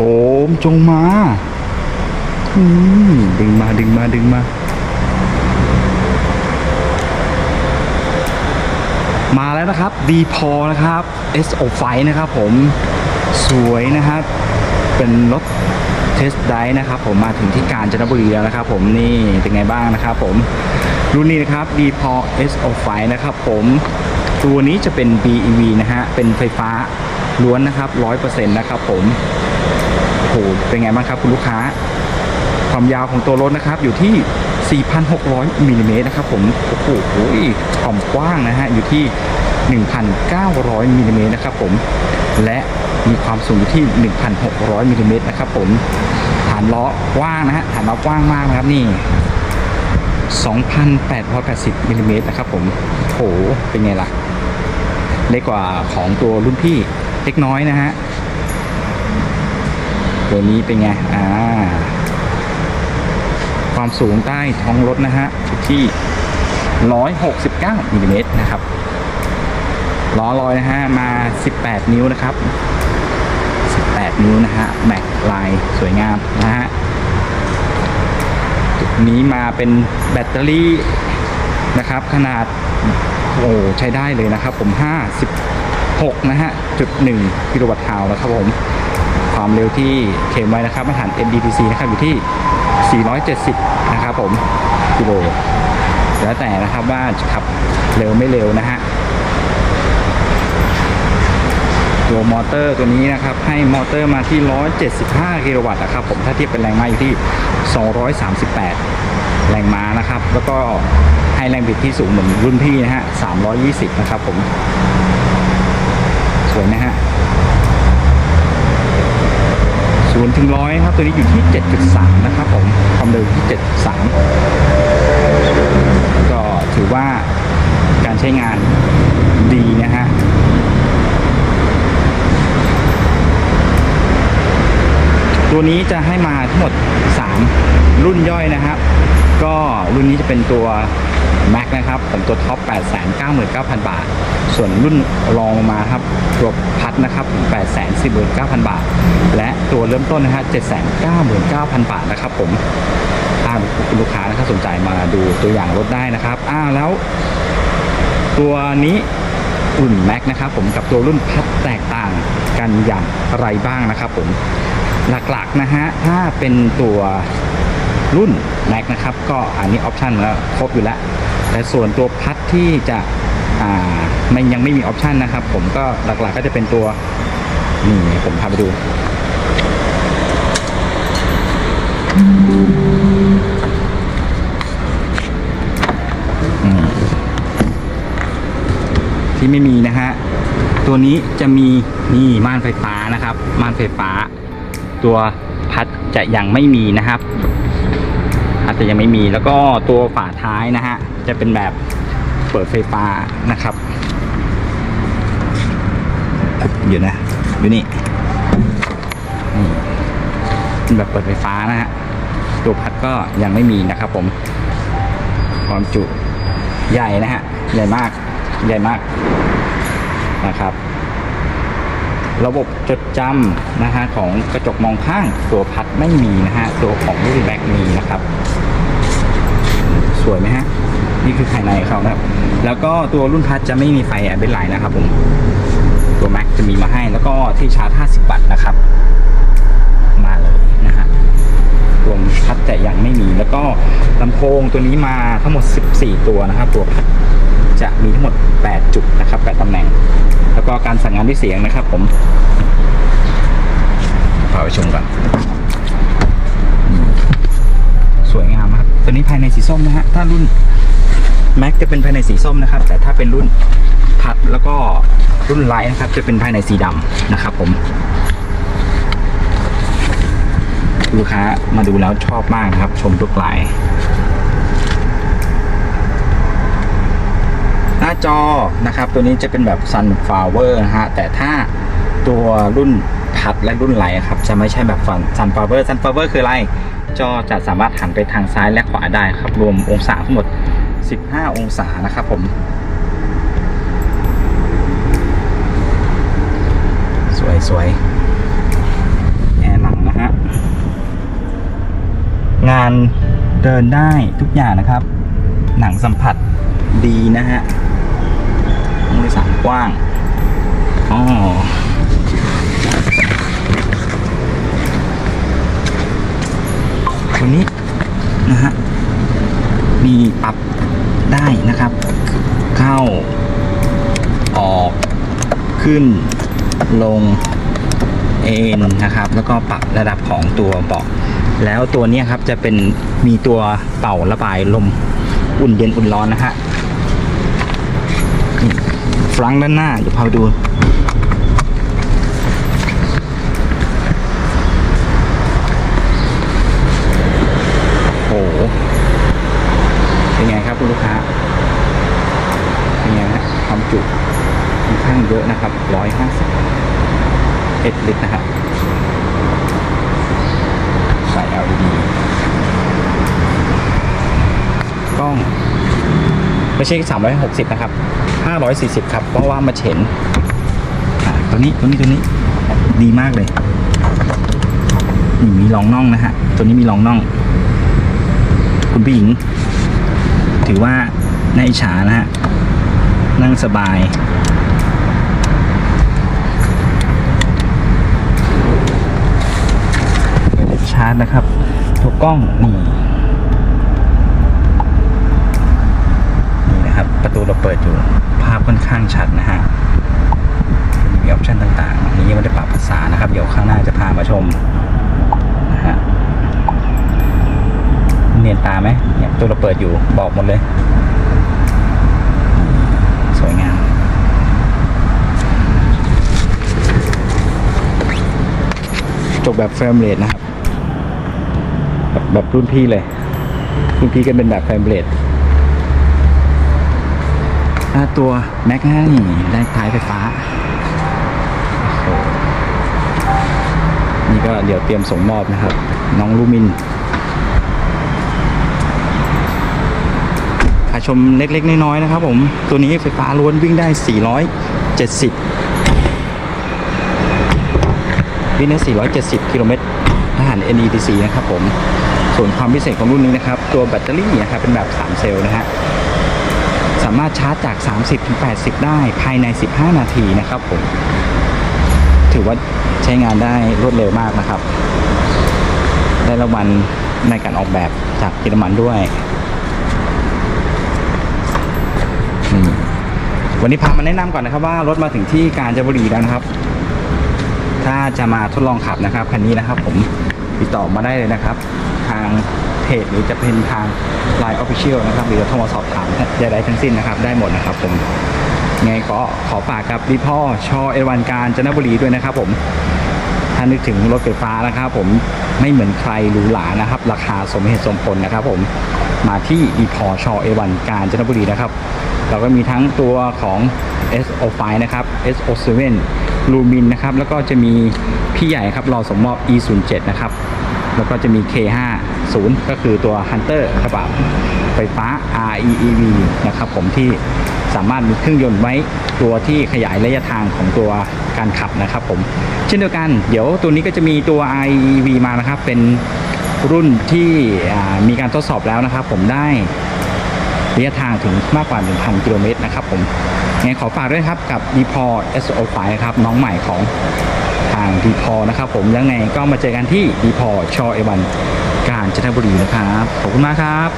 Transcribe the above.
โอมจงมาดึงมาดึงมาดึงมา มาแล้วนะครับดีพอนะครับ SO5 นะครับผมสวยนะครับ เป็นรถเทสไดนะครับผมมาถึงที่กาญจนบุรีแล้วนะครับผมนี่เป็นไงบ้างนะครับผมรุ่นนี้นะครับ d p o SO5 นะครับผมตัวนี้จะเป็น BEV นะฮะเป็นไฟฟ้าล้วนนะครับ 100%นะครับผม เป็นไงบ้างครับคุณลูกค้า ความยาวของตัวรถนะครับ อยู่ที่ 4,600มิลลิเมตรนะครับผมโอ้โหความกว้างนะฮะอยู่ที่ 1,900มิลลิเมตรนะครับผมและมีความสูงอยู่ที่ 1,600มิลลิเมตรนะครับผมฐานล้อกว้างนะฮะฐานล้อกว้างมากนะครับนี่ 2,880มิลลิเมตรนะครับผมโหเป็นไงล่ะเล็กกว่าของตัวรุ่นพี่เล็กน้อยนะฮะ ตัวนี้เป็นไง อ่า ความสูงใต้ท้องรถนะฮะอยู่ที่ 169มิลลิเมตรนะครับ ล้อลอยนะฮะ มา 18 นิ้วนะครับ 18 นิ้วนะฮะ แม็กลายสวยงามนะฮะจุดนี้มาเป็นแบตเตอรี่นะครับ ขนาดโอ้ใช้ได้เลยนะครับ ผม 56นะฮะจุด1กิโลวัตต์ฮาวนะครับผม ความเร็วที่เข็มไว้นะครับมาตรฐาน NDPC นะครับอยู่ที่ 470 นะครับผมกิโลแล้วแต่นะครับว่าจะขับเร็วไม่เร็วนะฮะตัวมอเตอร์ตัวนี้นะครับ ให้มอเตอร์มาที่ 175 กิโลวัตต์นะครับผมถ้าเทียบเป็นแรงม้าอยู่ที่ 238 แรงม้านะครับ แล้วก็ให้แรงบิดที่สูงเหมือนรุ่นพี่นะฮะ 320 นะครับผม สวยนะฮะ 0ถึงร้อยครับ ตัวนี้อยู่ที่ 7.3 นะครับผม ความเร็วที่ 7.3 ก็ถือว่าการใช้งานดีนะฮะ ตัวนี้จะให้มาทั้งหมด 3 รุ่นย่อยนะครับ ก็รุ่นนี้จะเป็นตัว Max นะครับผมตัวท็อป 899,000 บาท ส่วนรุ่นรองมาครับตัวพัดนะครับ 849,000 บาท และตัวเริ่มต้นนะฮะ799,000 บาทนะครับผมถ้าลูกค้านะครับสนใจมาดูตัวอย่างรถได้นะครับอ้าวแล้วตัวนี้รุ่น Max นะครับผมกับตัวรุ่นพัดแตกต่างกันอย่างไรบ้างนะครับผม หลักๆนะฮะถ้าเป็นตัวรุ่น Max นะครับก็อันนี้ออปชันแล้วครบอยู่แล้ว แต่ส่วนตัวพัดที่จะอ่ามันยังไม่มีออปชันนะครับ ผมก็หลักๆก็จะเป็นตัวนี่ผมพาไปดู ที่ไม่มีนะฮะ ตัวนี้จะมีนี่ม่านไฟฟ้านะครับ ม่านไฟฟ้า ตัวพัดจะยังไม่มีนะครับอาจจะยังไม่มีแล้วก็ตัวฝาท้ายนะฮะจะเป็นแบบเปิดไฟฟ้านะครับอยู่นะอยู่นี่นี่เป็นแบบเปิดไฟฟ้านะฮะตัวพัดก็ยังไม่มีนะครับ ผมความจุใหญ่นะฮะใหญ่มากใหญ่มากนะครับ ระบบจดจำนะฮะของกระจกมองข้างตัวพัดไม่มีนะฮะตัวของรุ่นแบ็กมีนะครับ สวยไหมฮะนี่คือภายในเขานะครับ แล้วก็ตัวรุ่นพัดจะไม่มีไฟแอบเบนไลน์นะครับผมตัวแม็กจะมีมาให้แล้วก็ที่ชาร์จ 50 วัตต์นะครับ มาเลยนะฮะตัวพัดแต่ยังไม่มี แล้วก็ลำโพงตัวนี้มาทั้งหมด 14 ตัวนะครับ ตัวพัดจะมีทั้งหมด 8 จุดนะครับ8ตำแหน่ง แล้วก็การสั่งงานด้วยเสียงนะครับ ผมพาไปชมกันสวยงามครับตัวนี้ภายในสีส้มนะฮะถ้ารุ่นแม็กจะเป็นภายในสีส้มนะครับ แต่ถ้าเป็นรุ่นพัดแล้วก็รุ่นไลท์นะครับ จะเป็นภายในสีดำนะครับ ผมลูกค้ามาดูแล้วชอบมากนะครับ ชมทุกลาย หน้าจอนะครับ ตัวนี้จะเป็นแบบ Sunflower นะฮะ แต่ถ้าตัวรุ่นพัดและรุ่นไหลครับ จะไม่ใช่แบบ sunflower Sunflower คืออะไร จอจะสามารถหันไปทางซ้ายและขวาได้ครับ รวมองศาทั้งหมด 15 องศานะครับผม สวยสวยแอร์หลังนะฮะ งานเดินได้ทุกอย่างนะครับ หนังสัมผัสดีนะฮะ ห้องโดยสารกว้างอ๋อวันนี้นะฮะมีปรับได้นะครับ เข้า ออกขึ้นลงเอ็นนะครับ แล้วก็ปรับระดับของตัวเบาะแล้วตัวนี้ครับจะเป็นมีตัวเป่าระบายลมอุ่นเย็นอุ่นร้อนนะฮะ ฟลังด้านหน้า เดี๋ยวพาไปดู โอ้โห เป็นไงครับคุณลูกค้า เป็นไงฮะความจุค่อนข้างเยอะนะครับร้อยห้าสิบเอ็ดลิตรนะครับใส่ LED กล้องไม่ใช่360 นะครับ 540 ครับ เพราะว่ามาเฉนตัวนี้ตัวนี้ตัวนี้ดีมากเลยนี่มีรองน่องนะฮะ ตัวนี้มีรองน่อง คุณผู้หญิง ถือว่าในาอิจฉานะฮะ นั่งสบายชาร์จนะครับตัวกล้องนี่ นี่นะครับ ประตูเราเปิดอยู่ ภาพค่อนข้างชัดนะฮะมีออปชันต่างๆอันนี้ยังไม่ได้ปรับภาษานะครับ เดี๋ยวข้างหน้าจะพามาชมนะฮะเนียนตาไหมเนี่ยตัวเราเปิดอยู่บอกหมดเลย สวยงามจบแบบเฟรมเรทนะครับ แบบแบบรุ่นพี่เลยรุ่นพี่ก็เป็นแบบเฟรมเรทาตัวแม็กนะนี่ได้ท้ายไฟฟ้า นี่ก็เดี๋ยวเตรียมส่งมอบนะครับ น้องลูมินพาชมเล็ก ๆ น้อยๆนะครับผม ตัวนี้ไฟฟ้าล้วนวิ่งได้ 470 วิ่งได้ 470 กิโลเมตรทหาร NEDC นะครับผม ส่วนความพิเศษของรุ่นนี้นะครับ ตัวแบตเตอรี่นะครับเป็นแบบ 3 เซลล์นะฮะ สามารถชาร์จจาก 30ถึง80 ได้ภายใน 15 นาทีนะครับผม ถือว่าใช้งานได้รวดเร็วมากนะครับ ได้รางวัลในการออกแบบจากเยอรมันด้วยวันนี้พามาแนะนำก่อนนะครับว่ารถมาถึงที่กาญจนบุรีแล้วนะครับ ถ้าจะมาทดลองขับนะครับคันนี้นะครับ ผม ติดต่อมาได้เลยนะครับ ทางเพจหรือจะเป็นทาง Line Official นะครับ หรือจะโทรมาสอบถามใดๆทั้งสิ้นนะครับ ได้หมดนะครับผมไงก็ขอฝากกับดีพ่อชอเอวันการจันทบุรีด้วยนะครับผมถ้านึกถึงรถไฟฟ้านะครับผมไม่เหมือนใครหรูหรานะครับ ราคาสมเหตุสมผลนะครับผมมาที่อีพอชอเอวันกาญจนบุรีนะครับ เราก็มีทั้งตัวของ SO5 นะครับ SO7 ลูมินนะครับ แล้วก็จะมีพี่ใหญ่ครับรอสมมอบ E07 นะครับ แล้วก็จะมี K50 ก็คือตัว Hunter กระบะไฟฟ้า REEV นะครับผมที่สามารถมีเครื่องยนต์ไว้ตัวที่ขยายระยะทางของตัวการขับนะครับผม เช่นเดียวกัน เดี๋ยวตัวนี้ก็จะมีตัว REEV มานะครับ เป็นรุ่นที่มีการทดสอบแล้วนะครับ ผมได้ระยะทางถึงมากกว่า 1,000 กิโลเมตรนะครับผม งั้นขอฝากด้วยครับกับ d p o SO5 ครับน้องใหม่ของทาง d p o นะครับผมยังไงก็มาเจอกันที่ d p o ชอเอวันกาญจนบุรีนะครับ ขอบคุณมากครับ